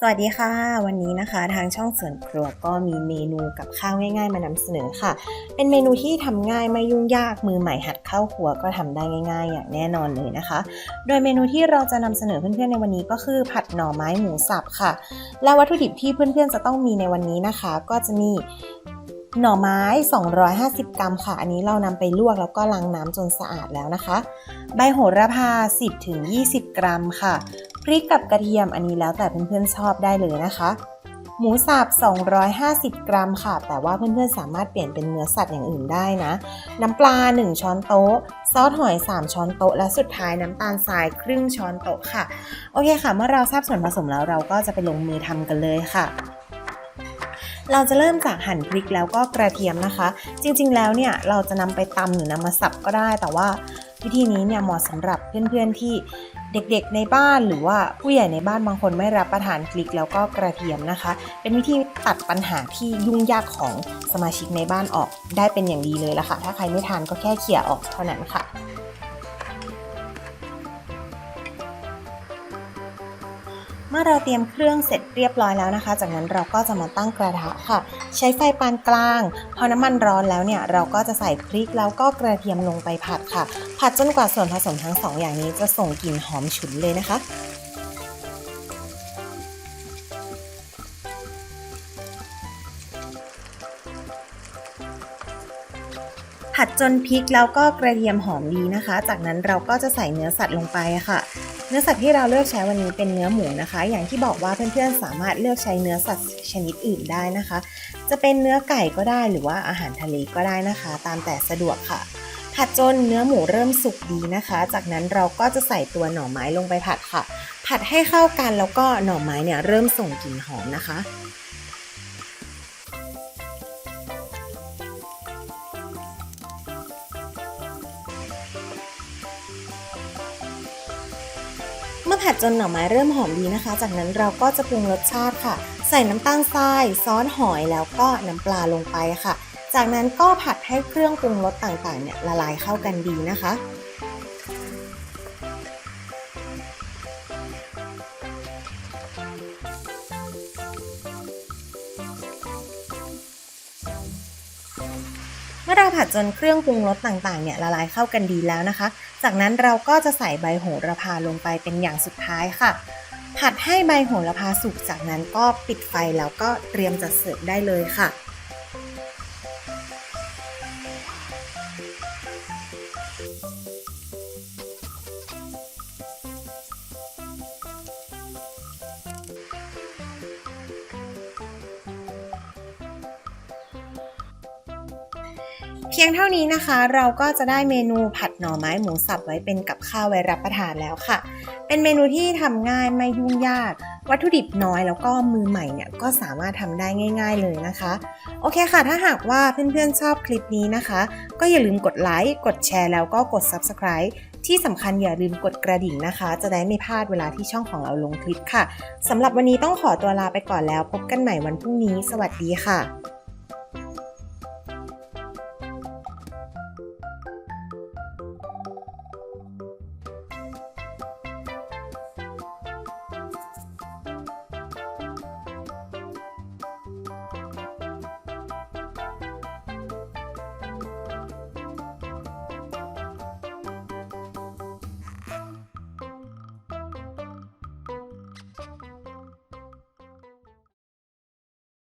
สวัสดีค่ะ วันนี้นะคะทางช่องสวนครัวก็มีเมนูกับข้าวง่ายๆ มานำเสนอค่ะ เป็นเมนูที่ทำง่ายไม่ยุ่งยากมือใหม่หัดเข้าครัวก็ทำได้ง่าย ๆ อย่างแน่นอนเลยนะคะ โดยเมนูที่เราจะนำเสนอเพื่อนๆในวันนี้ก็คือผัดหน่อไม้หมูสับค่ะ และวัตถุดิบที่เพื่อนๆจะต้องมีในวันนี้นะคะ ก็จะมีหน่อไม้ 250 กรัมค่ะ อันนี้เรานำไปลวกแล้วก็ล้างน้ำจนสะอาดแล้วนะคะ ใบโหระพา 10-20 กรัมค่ะ ริกกับกระเทียมอันนี้แล้วแต่เพื่อนๆชอบได้เลยนะคะ หมูสับ 250 กรัมค่ะ แต่ว่าเพื่อนๆสามารถเปลี่ยนเป็นเนื้อสัตว์อย่างอื่นได้นะ น้ำปลา 1 ช้อนโต๊ะ ซอสหอย 3 ช้อนโต๊ะ และสุดท้ายน้ำตาลทรายครึ่งช้อนโต๊ะค่ะ โอเคค่ะ เมื่อเราทราบส่วนผสมแล้วเราก็จะไปลงมือทำกันเลยค่ะ เราจะเริ่มจากหั่นพริกแล้วก็กระเทียมนะคะ จริงๆ แล้วเนี่ยเราจะนำไปตำหรือนำมาสับก็ได้ แต่ว่าวิธีนี้เนี่ยเหมาะสำหรับเพื่อนๆที่เด็กๆในบ้านหรือว่าผู้ใหญ่ในบ้านบางคนไม่รับประทานพริกแล้วก็กระเทียมนะคะ เป็นวิธีตัดปัญหาที่ยุ่งยากของสมาชิกในบ้านออก ได้เป็นอย่างดีเลยละค่ะ ถ้าใครไม่ทานก็แค่เขี่ยออกเท่านั้นค่ะ เมื่อเราเตรียมเครื่องเสร็จเรียบร้อยแล้วนะคะ จากนั้นเราก็จะมาตั้งกระทะค่ะ ใช้ไฟปานกลาง พอน้ำมันร้อนแล้วเนี่ยเราก็จะใส่พริกแล้วก็กระเทียมลงไปผัดค่ะ ผัดจนกว่าส่วนผสมทั้งสองอย่างนี้จะส่งกลิ่นหอมฉุนเลยนะคะผัดจนพริกแล้วก็กระเทียมหอมดีนะคะ จากนั้นเราก็จะใส่เนื้อสัตว์ลงไปค่ะ เนื้อสัตว์ที่เราเลือกใช้วันนี้เป็นเนื้อหมูนะคะ อย่างที่บอกว่าเพื่อนๆสามารถเลือกใช้เนื้อสัตว์ชนิดอื่นได้นะคะ จะเป็นเนื้อไก่ก็ได้หรือว่าอาหารทะเลก็ได้นะคะ ตามแต่สะดวกค่ะ ผัดจนเนื้อหมูเริ่มสุกดีนะคะ จากนั้นเราก็จะใส่ตัวหน่อไม้ลงไปผัดค่ะ ผัดให้เข้ากันแล้วก็หน่อไม้เนี่ยเริ่มส่งกลิ่นหอมนะคะ ผัดจนหน่อไม้เริ่มหอมดีนะคะ จากนั้นเราก็จะปรุงรสชาติค่ะ ใส่น้ำตาลทรายซอสหอยแล้วก็น้ำปลาลงไปค่ะ จากนั้นก็ผัดให้เครื่องปรุงรสต่างๆเนี่ยละลายเข้ากันดีนะคะ มื่อเราผัดจนเครื่องปรุงรสต่างๆเนี่ยละลายเข้ากันดีแล้วนะคะ จากนั้นเราก็จะใส่ใบโหระพาลงไปเป็นอย่างสุดท้ายค่ะ ผัดให้ใบโหระพาสุกจากนั้นก็ปิดไฟแล้วก็เตรียมจัดเสิร์ฟได้เลยค่ะ เพียงเท่านี้นะคะ เราก็จะได้เมนูผัดหน่อไม้หมูสับไว้เป็นกับข้าวไว้รับประทานแล้วค่ะ เป็นเมนูที่ทำง่ายไม่ยุ่งยาก วัตถุดิบน้อยแล้วก็มือใหม่เนี่ยก็สามารถทำได้ง่าย ๆเลยนะคะ โอเคค่ะ ถ้าหากว่าเพื่อนๆชอบคลิปนี้นะคะ ก็อย่าลืมกดไลค์กดแชร์แล้วก็กด Subscribe ที่สำคัญอย่าลืมกดกระดิ่งนะคะ จะได้ไม่พลาดเวลาที่ช่องของเราลงคลิปค่ะสำหรับวันนี้ต้องขอตัวลาไปก่อนแล้ว พบกันใหม่วันพรุ่งนี้ สวัสดีค่ะ